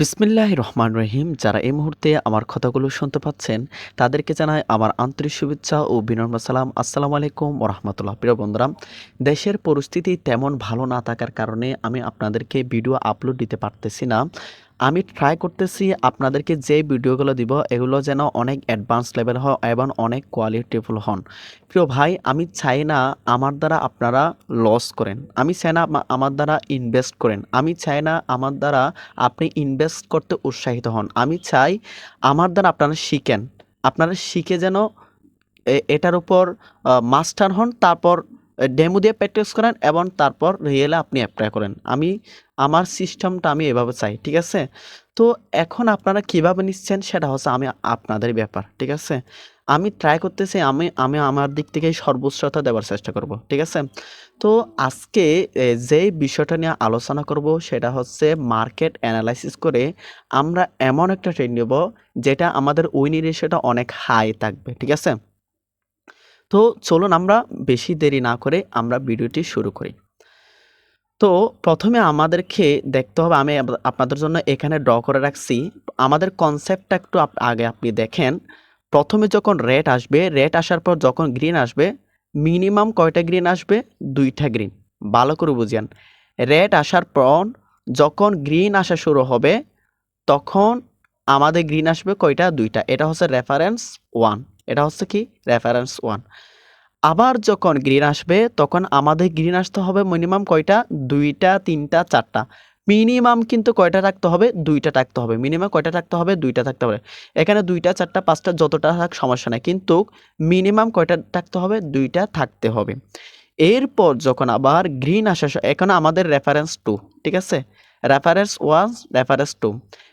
বিসমিল্লাহ রহমান রহিম, যারা এই মুহূর্তে আমার কথাগুলো শুনতে পাচ্ছেন, তাদেরকে জানাই আমার আন্তরিক শুভেচ্ছা ও বিনম্র সালাম। আসসালামু আলাইকুম রহমতুল্লাহ। প্রিয় বন্ধুরা, দেশের পরিস্থিতি তেমন ভালো না থাকার কারণে আমি আপনাদেরকে ভিডিও আপলোড দিতে পারতেছি না। আমি ট্রাই করতেছি আপনাদেরকে যে ভিডিওগুলো দিব, এগুলো যেন অনেক অ্যাডভান্স লেভেল হয় এবং অনেক কোয়ালিটিফুল হন। প্রিয় ভাই, আমি চাই না আমার দ্বারা আপনারা লস করেন। আমি চাই না আমার দ্বারা ইনভেস্ট করেন। আমি চাই না আমার দ্বারা আপনি ইনভেস্ট করতে উৎসাহিত হন। আমি চাই আমার দ্বারা আপনারা শিখেন। আপনারা শিখে যেন এটার উপর মাস্টার হন, তারপর ডেমো দিয়ে প্র্যাকটিস করেন এবং তারপর রিয়েলে আপনি অ্যাপ্লাই করেন। আমি, আমার সিস্টেমটা আমি এভাবে চাই, ঠিক আছে? তো এখন আপনারা কীভাবে নিচ্ছেন সেটা হচ্ছে আমি আপনাদের ব্যাপার, ঠিক আছে? আমি ট্রাই করতেছি, আমি আমি আমার দিক থেকে সর্বোচ্চতা দেওয়ার চেষ্টা করব, ঠিক আছে? তো আজকে যে বিষয়টা নিয়ে আলোচনা করব সেটা হচ্ছে মার্কেট অ্যানালাইসিস করে আমরা এমন একটা ট্রেড নেব যেটা আমাদের উইনি রেশিওটা অনেক হাই থাকবে, ঠিক আছে? তো চলুন আমরা বেশি দেরি না করে আমরা ভিডিওটি শুরু করি। তো প্রথমে আমাদেরকে দেখতে হবে, আমি আপনাদের জন্য এখানে ড্র করে রাখছি। আমাদের কনসেপ্টটা একটু আগে আপনি দেখেন। প্রথমে যখন রেড আসবে রেড আসার পর যখন গ্রিন আসবে মিনিমাম কয়টা গ্রিন আসবে? দুইটা গ্রিন ভালো করে বুঝিয়ান রেড আসার পর যখন গ্রিন আসা শুরু হবে, তখন আমাদের গ্রিন আসবে কয়টা? দুইটা। এটা হচ্ছে রেফারেন্স ওয়ান এটা হচ্ছে কি? রেফারেন্স ওয়ান আবার যখন গ্রিন আসবে, তখন আমাদের গ্রিন আসতে হবে মিনিমাম কয়টা? দুইটা, তিনটা, চারটা। মিনিমাম কিন্তু কয়টা রাখতে হবে? দুইটা থাকতে হবে। মিনিমাম কয়টা রাখতে হবে? দুইটা থাকতে হবে। এখানে দুইটা, চারটা, পাঁচটা যতটা থাক, সমস্যা নেই। কিন্তু মিনিমাম কয়টা থাকতে হবে? দুইটা থাকতে হবে। এরপর যখন আবার গ্রিন আসা এখন আমাদের রেফারেন্স টু ঠিক আছে? Reference one reference two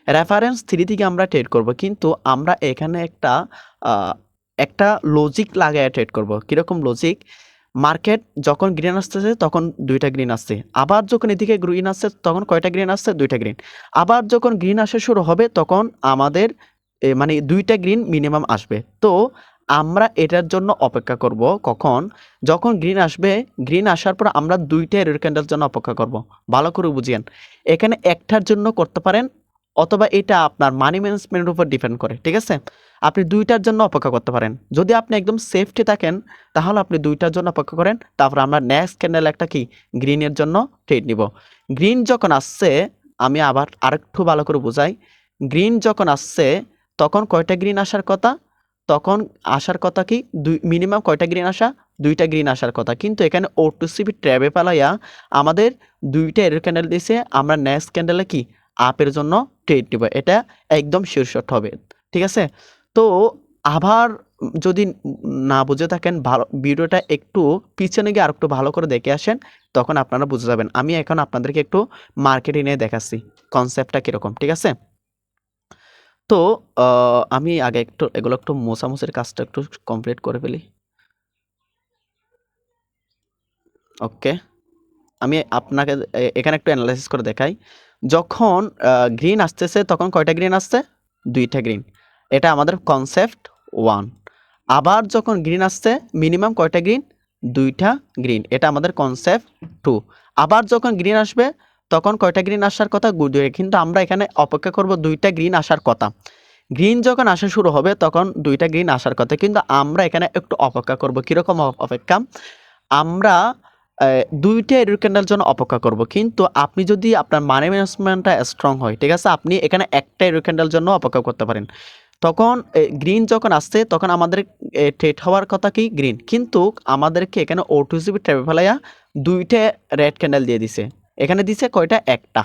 reference three থেকে আমরা ট্রেড করব। কিন্তু আমরা এখানে একটা একটা লজিক লাগায় ট্রেড করব। কীরকম লজিক মার্কেট যখন গ্রিন আসতেছে, তখন দুইটা গ্রিন আসছে। আবার যখন এদিকে গ্রিন আসছে, তখন কয়টা গ্রিন আসছে? দুইটা গ্রিন আবার যখন গ্রিন আসা শুরু হবে, তখন আমাদের মানে দুইটা গ্রিন মিনিমাম আসবে। তো আমরা এটার জন্য অপেক্ষা করব কখন? যখন গ্রিন আসবে গ্রিন আসার পর আমরা দুইটা এর ক্যান্ডেলের জন্য অপেক্ষা করব। ভালো করে বুঝিয়েন। এখানে একটার জন্য করতে পারেন, অথবা এটা আপনার মানি ম্যানেজমেন্টের উপর ডিপেন্ড করে, ঠিক আছে? আপনি দুইটার জন্য অপেক্ষা করতে পারেন। যদি আপনি একদম সেফটি থাকেন, তাহলে আপনি দুইটার জন্য অপেক্ষা করেন। তারপর আমরা নেক্সট ক্যান্ডেল একটা কি? গ্রিনের জন্য ট্রেড নিব। গ্রিন যখন আসছে, আমি আবার আরেকটু ভালো করে বোঝাই। গ্রিন যখন আসছে, তখন কয়টা গ্রিন আসার কথা? তখন আসার কথা কি? দুই মিনিমাম কয়টা গ্রিন আসা? দুইটা গ্রিন আসার কথা। কিন্তু এখানে ও টু সিবি ট্র্যাবে পালাইয়া আমাদের দুইটা এর ক্যান্ডেল দিয়েছে আমরা নেক্সট ক্যান্ডেলে কি? আপের জন্য ট্রেড নিব। এটা একদম শীর্ষট হবে। ঠিক আছে? তো আবার যদি না বুঝে থাকেন, ভালো ভিডিওটা একটু পিছনে গিয়ে আরেকটু ভালো করে দেখে আসেন, তখন আপনারা বুঝে যাবেন। আমি এখন আপনাদেরকে একটু মার্কেটে নিয়ে দেখাচ্ছি কনসেপ্টটা কীরকম, ঠিক আছে? তো আমি আগে একটু, এগুলো একটু মোছামুছির কাজটা একটু কমপ্লিট করে ফেলি। ওকে। আমি আপনাকে এখানে একটু অ্যানালাইসিস করে দেখাই। যখন গ্রিন আসতেছে, তখন কয়টা গ্রিন আসছে? দুইটা গ্রিন এটা আমাদের কনসেপ্ট ওয়ান আবার যখন গ্রিন আসছে মিনিমাম কয়টা গ্রিন দুইটা গ্রিন এটা আমাদের কনসেপ্ট টু আবার যখন গ্রিন আসবে, তখন কয়টা গ্রিন আসার কথা? দুই কিন্তু আমরা এখানে অপেক্ষা করব দুইটা গ্রিন আসার কথা। গ্রিন যখন আসা শুরু হবে, তখন দুইটা গ্রিন আসার কথা। কিন্তু আমরা এখানে একটু অপেক্ষা করব, কীরকম অপেক্ষা? আমরা দুইটা এর ক্যান্ডেল জন্য অপেক্ষা করব। কিন্তু আপনি যদি আপনার মানি ম্যানেজমেন্টটা স্ট্রং হয়, ঠিক আছে? আপনি এখানে একটা এর ক্যান্ডেল জন্য অপেক্ষা করতে পারেন। তখন গ্রিন যখন আসছে, তখন আমাদের ট্রেড হওয়ার কথা কি? গ্রিন কিন্তু আমাদেরকে এখানে ও টু জিবি ট্রেবে ফেলাইয়া দুইটা রেড ক্যান্ডেল দিয়ে দিছে। এখানে দিছে কয়টা? একটা।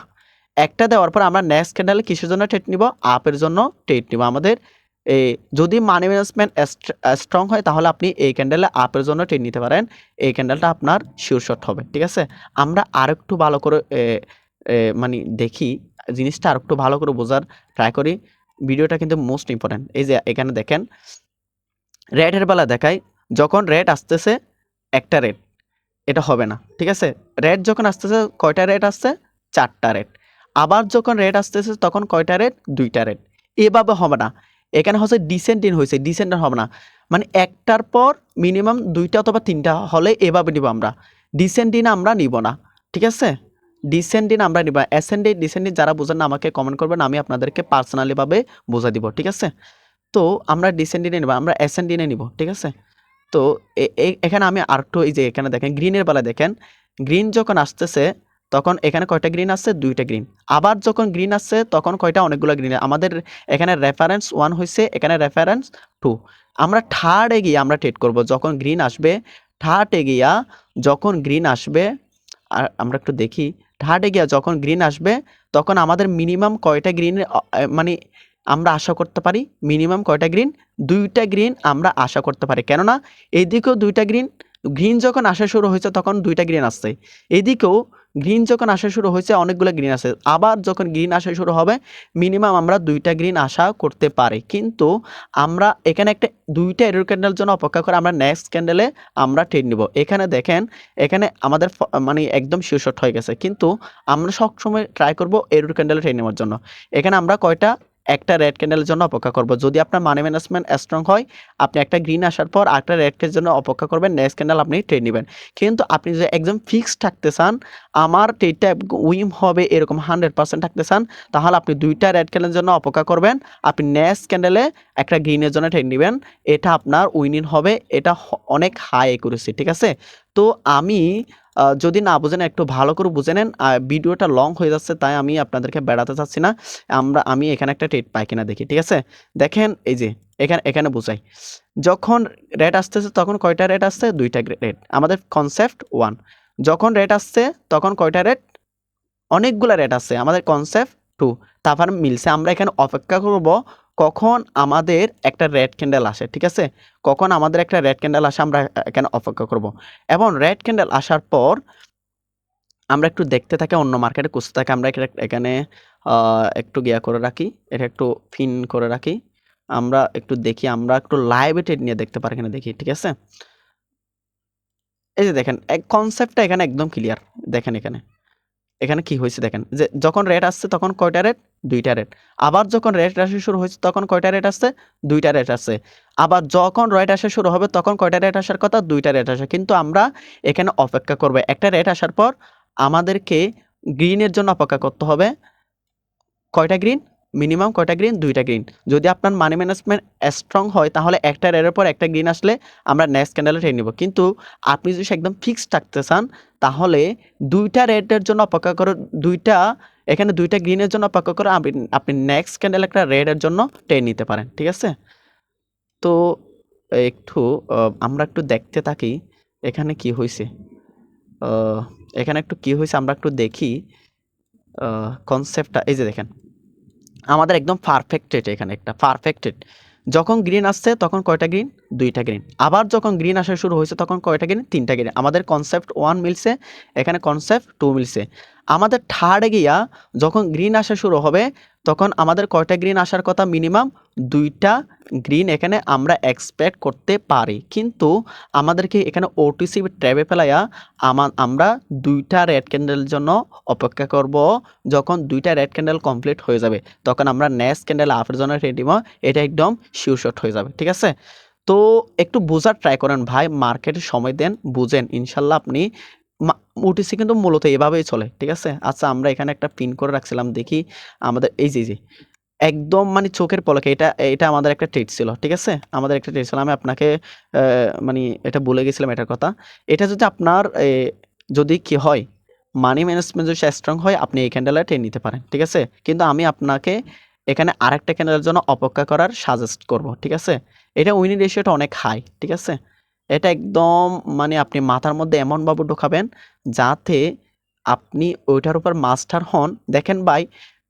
একটা দেওয়ার পর আমরা নেক্সট ক্যান্ডেলে কিসের জন্য ট্রেড নিব? আপের জন্য ট্রেড নিব। আমাদের যদি মানি ম্যানেজমেন্ট স্ট্রং হয়, তাহলে আপনি এই ক্যান্ডেলে আপের জন্য ট্রেড নিতে পারেন। এই ক্যান্ডেলটা আপনার শিওর শট হবে। ঠিক আছে? আমরা আর একটু ভালো করে মানে দেখি, জিনিসটা আরেকটু ভালো করে বোঝার ট্রাই করি। ভিডিওটা কিন্তু মোস্ট ইম্পর্ট্যান্ট এই যে এখানে দেখেন রেডের বেলা দেখায় যখন রেড আসতেছে, একটা রেড এটা হবে না, ঠিক আছে? রেড যখন আসতেছে, কয়টা রেড আসছে? চারটা রেড আবার যখন রেড আসতেছে, তখন কয়টা রেড দুইটা রেড এভাবে হবে না। এখানে হচ্ছে ডিসেন্ডিন হয়েছে ডিসেন্ডেন্ট হবে না। মানে একটার পর মিনিমাম দুইটা অথবা তিনটা হলে এভাবে নিব আমরা। ডিসেন্ডিন আমরা নিব না, ঠিক আছে? ডিসেন্ডিং আমরা নিব অ্যাসেন্ডিং ডিসেন্ডিং যারা বোঝেন না, আমাকে কমেন্ট করবেন, আমি আপনাদেরকে পার্সোনালিভাবে বোঝা দিব, ঠিক আছে? তো আমরা ডিসেন্ডিনে নিব, আমরা অ্যাসেন্ডিনে নিব, ঠিক আছে? তো এখানে আমি আরেকটু এই যে এখানে দেখেন গ্রিনের বেলা দেখেন গ্রিন যখন আসতেছে, তখন এখানে কয়টা গ্রিন আসছে দুইটা গ্রিন আবার যখন গ্রিন আসছে, তখন কয়টা? অনেকগুলো গ্রিন আমাদের এখানে রেফারেন্স ওয়ান হয়েছে এখানে রেফারেন্স টু আমরা থার্ডে গিয়ে আমরা ট্রেড করব, যখন গ্রিন আসবে থার্ডে গিয়া যখন গ্রিন আসবে, আর আমরা একটু দেখি থার্ডে গিয়া যখন গ্রিন আসবে, তখন আমাদের মিনিমাম কয়টা গ্রিন মানে আমরা আশা করতে পারি? মিনিমাম কয়টা গ্রিন দুইটা গ্রিন আমরা আশা করতে পারি। কেননা, এইদিকেও দুইটা গ্রিন গ্রিন যখন আসা শুরু হয়েছে, তখন দুইটা গ্রিন আসছে। এদিকেও গ্রিন যখন আসা শুরু হয়েছে, অনেকগুলো গ্রিন আসে। আবার যখন গ্রিন আসা শুরু হবে মিনিমাম আমরা দুইটা গ্রিন আশা করতে পারি। কিন্তু আমরা এখানে একটা, দুইটা এরোর ক্যান্ডেল জন্য অপেক্ষা করে আমরা নেক্সট ক্যান্ডেলে আমরা ট্রেড নিব। এখানে দেখেন, এখানে আমাদের মানে একদম শিওশট হয়ে গেছে। কিন্তু আমরা সবসময় ট্রাই করব এরোর ক্যান্ডেলে ট্রেড নেওয়ার জন্য। এখানে আমরা কয়টা একটা রেড ক্যান্ডেলের জন্য অপেক্ষা করব। যদি আপনার মানি ম্যানেজমেন্ট স্ট্রং হয়, আপনি একটা গ্রিন আসার পর একটা রেড ক্যান্ডেলের জন্য অপেক্ষা করবেন নেক্সট ক্যান্ডেল আপনি ট্রেড নেবেন। কিন্তু আপনি যদি একদম ফিক্সড থাকতে চান, আমার ট্রেডটা উইম হবে এরকম হান্ড্রেড পার্সেন্ট থাকতে চান, তাহলে আপনি দুইটা রেড ক্যান্ডেলের জন্য অপেক্ষা করবেন। আপনি নেক্সট ক্যান্ডেলে একটা গ্রিনের জন্য ট্রেড নেবেন। এটা আপনার উইনিং হবে, এটা অনেক হাই একুরেসি ঠিক আছে? তো আমি যদি না বুঝেন, একটু ভালো করে বুঝে নেন। ভিডিওটা লং হয়ে যাচ্ছে, তাই আমি আপনাদেরকে বেড়াতে চাচ্ছি না। আমরা, আমি এখানে একটা ট্রেড পাই কিনা দেখি, ঠিক আছে? দেখেন, এই যে, এখানে এখানে বুঝাই। যখন রেট আসতেছে, তখন কয়টা রেট আসছে? দুইটা রেট আমাদের কনসেপ্ট ওয়ান যখন রেট আসছে, তখন কয়টা রেট অনেকগুলো রেট আছে আমাদের কনসেপ্ট টু তারপর মিলছে। আমরা এখানে অপেক্ষা করব কখন আমাদের একটা রেড ক্যান্ডেল আসে, ঠিক আছে? কখন আমাদের একটা রেড ক্যান্ডেল আসে আমরা এখানে অপেক্ষা করব? এবং রেড ক্যান্ডেল আসার পর আমরা একটু দেখতে থাকি, অন্য মার্কেটে খুঁজতে থাকি, আমরা এখানে- এখানে একটু গিয়া করে রাখি, এটা একটু ফিন করে রাখি। আমরা একটু দেখি, আমরা একটু লাইভ নিয়ে দেখতে পারি কিনা দেখি, ঠিক আছে? এই যে দেখেন, এক কনসেপ্টটা এখানে একদম ক্লিয়ার দেখেন এখানে। এখানে কি হয়েছে দেখেন, যে যখন রেট আসছে তখন কয়টা রেট দুইটা রেট আবার যখন রেট আসা শুরু হয়েছে, তখন কয়টা রেট আসছে দুইটা রেট আসছে আবার যখন রেট আসা শুরু হবে, তখন কয়টা রেট আসার কথা? দুইটা রেট আসে। কিন্তু আমরা এখানে অপেক্ষা করব। একটা রেট আসার পর আমাদেরকে গ্রিনের জন্য অপেক্ষা করতে হবে। কয়টা গ্রিন মিনিমাম কয়টা গ্রিন দুইটা গ্রিন যদি আপনার মানি ম্যানেজমেন্ট স্ট্রং হয়, তাহলে একটা রেটের পর একটা গ্রিন আসলে আমরা নেক্সট ক্যান্ডেলে ট্রেন নিব। কিন্তু আপনি যদি একদম ফিক্সড থাকতে চান, তাহলে দুইটা রেটের জন্য অপেক্ষা করে, দুইটা এখানে দুইটা গ্রিনের জন্য অপেক্ষা করে আপনি আপনি নেক্সট ক্যান্ডেল একটা রেডের জন্য টেন নিতে পারেন, ঠিক আছে? তো একটু আমরা একটু দেখতে থাকি, এখানে কি হয়েছে এখানে একটু কি হয়েছে আমরা একটু দেখি কনসেপ্টটা এই যে দেখেন, আমাদের একদম পারফেক্টেড এখানে একটা পারফেক্টেড যখন গ্রিন আসছে, তখন কয়টা গ্রিন দুইটা গ্রিন আবার যখন গ্রিন আসা শুরু হয়েছে, তখন কয়টা গ্রিন তিনটা গ্রিন আমাদের কনসেপ্ট ওয়ান মিলছে, এখানে কনসেপ্ট টু মিলছে। আমাদের থার্ডে গিয়া যখন গ্রিন আসা শুরু হবে তখন আমাদের কয়টা গ্রিন আসার কথা মিনিমাম দুইটা গ্রিন এখানে আমরা এক্সপেক্ট করতে পারি। কিন্তু আমাদেরকে এখানে ওটিসি ট্র্যাবে ফেলাইয়া আমা- আমরা দুইটা রেড ক্যান্ডেলের জন্য অপেক্ষা করব। যখন দুইটা রেড ক্যান্ডেল কমপ্লিট হয়ে যাবে, তখন আমরা নেক্সট ক্যান্ডেল আফের জন্য রেডি হওয়া এটা একদম শিওর শট হয়ে যাবে, ঠিক আছে? তো একটু বোঝার ট্রাই করেন ভাই মার্কেটে সময় দেন, বুঝেন। ইনশাল্লাহ আপনি ওটিসি কিন্তু মূলত এভাবেই চলে, ঠিক আছে? আচ্ছা আমরা এখানে একটা পিন করে রাখছিলাম, দেখি আমাদের, এই যে যে, একদম মানে চোখের পলকে, এটা এটা আমাদের একটা ট্রিট ছিল, ঠিক আছে? আমাদের একটা ট্রিট ছিল, আমি আপনাকে মানে এটা বলে গেছিলাম এটার কথা। এটা যদি আপনার যদি কি হয় মানি ম্যানেজমেন্ট যদি স্ট্রং হয়, আপনি এই ক্যান্ডেলে টেনে নিতে পারেন, ঠিক আছে? কিন্তু আমি আপনাকে এখানে আরেকটা ক্যান্ডেলের জন্য অপেক্ষা করার সাজেস্ট করব, ঠিক আছে? এটা উইনিং রেশিওটা অনেক হাই ঠিক আছে? এটা একদম মানে আপনি মাথার মধ্যে এমনভাবে ঢোকাবেন যাতে আপনি ওইটার উপর মাস্টার হন। দেখেন ভাই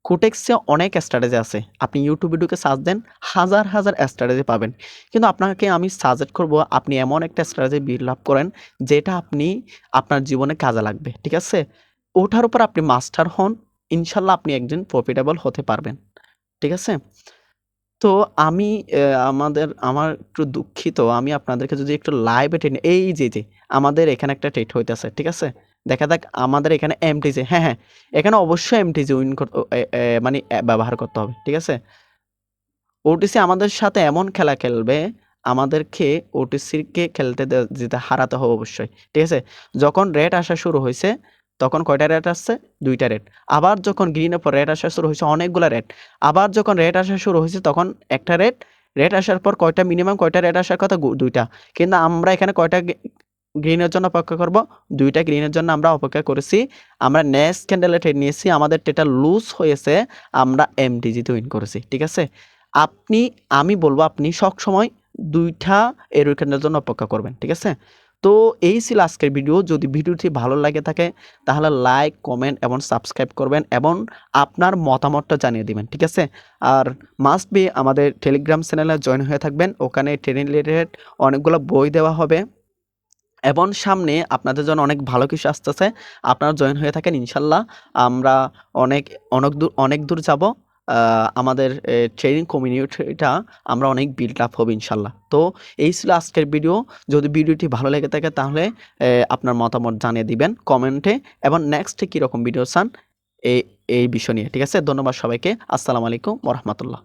কোটেক্সে অনেক স্ট্র্যাটেজি আছে। আপনি ইউটিউবে ঢুকে সার্চ দেন, হাজার হাজার স্ট্র্যাটেজি পাবেন। কিন্তু আপনাকে আমি সাজেস্ট করব, আপনি এমন একটা স্ট্র্যাটেজি বিল্ড আপ করেন, যেটা আপনি আপনার জীবনে কাজে লাগবে, ঠিক আছে? ওটার উপর আপনি মাস্টার হন, ইনশাল্লাহ আপনি একদিন প্রফিটেবল হতে পারবেন, ঠিক আছে? তো আমি আমাদের আমার একটু দুঃখিত। আমি আপনাদেরকে যদি একটু লাইভে টেনে এই যে যে আমাদের এখানে একটা টেট হইতেছে ঠিক আছে? দেখা যাক আমাদের এখানে এমটিজি হ্যাঁ হ্যাঁ এখানে অবশ্যই এমটিজি উইন মানে এ, ব্যবহার করতে হবে ঠিক আছে? ওটিসি আমাদের সাথে এমন খেলা খেলবে আমাদেরকে ওটিসিকে খেলতে যেতে হারাতে হবে অবশ্যই ঠিক আছে? যখন রেট আসা শুরু হয়েছে তখন কয়টা রেট আসছে? দুইটা রেট। আবার যখন গ্রিনের পর রেট আসা শুরু হয়েছে, অনেকগুলো রেট। আবার যখন রেট আসা শুরু হয়েছে, তখন একটা রেট। রেট আসার পর কয়টা মিনিমাম কয়টা রেট আসার কথা? দুইটা। কিন্তু আমরা এখানে কয়টা গ্রিনের জন্য অপেক্ষা করব? দুইটা গ্রিনের জন্য আমরা অপেক্ষা করেছি। আমরা নেক্সট ক্যান্ডেলে ট্রেড নিয়েছি। আমাদের ট্রেডটা লুজ হয়েছে। আমরা এম এমডিজিতে উইন করেছি। ঠিক আছে? আপনি, আমি বলব, আপনি সব সময় দুইটা এরো ক্যান্ডেলের জন্য অপেক্ষা করবেন। ঠিক আছে? তো এই ছিল আজকের ভিডিও যদি ভিডিওটি ভালো লাগে থাকে, তাহলে লাইক কমেন্ট এবং সাবস্ক্রাইব করবেন এবং আপনার মতামতটা জানিয়ে দিবেন, ঠিক আছে? আর মাস্ট বি আমাদের টেলিগ্রাম চ্যানেলে জয়েন হয়ে থাকবেন। ওখানে ট্রেনিং রিলেটেড অনেকগুলো বই দেওয়া হবে এবং সামনে আপনাদের জন্য অনেক ভালো কিছু আসতেছে। আপনারা জয়েন হয়ে থাকেন, ইনশাল্লাহ। আমরা অনেক অনেক দূর অনেক দূর যাব। আমাদের ট্রেনিং কমিউনিটিটা আমরা অনেক বিল্ড আপ হব ইনশাল্লাহ। তো এই ছিল আজকের ভিডিও যদি ভিডিওটি ভালো লেগে থাকে তাহলে আপনার মতামত জানিয়ে দিবেন কমেন্টে এবং নেক্সটে কীরকম ভিডিও চান এই এই বিষয় নিয়ে, ঠিক আছে? ধন্যবাদ সবাইকে। আসসালামু আলাইকুম রহমতুল্লাহ।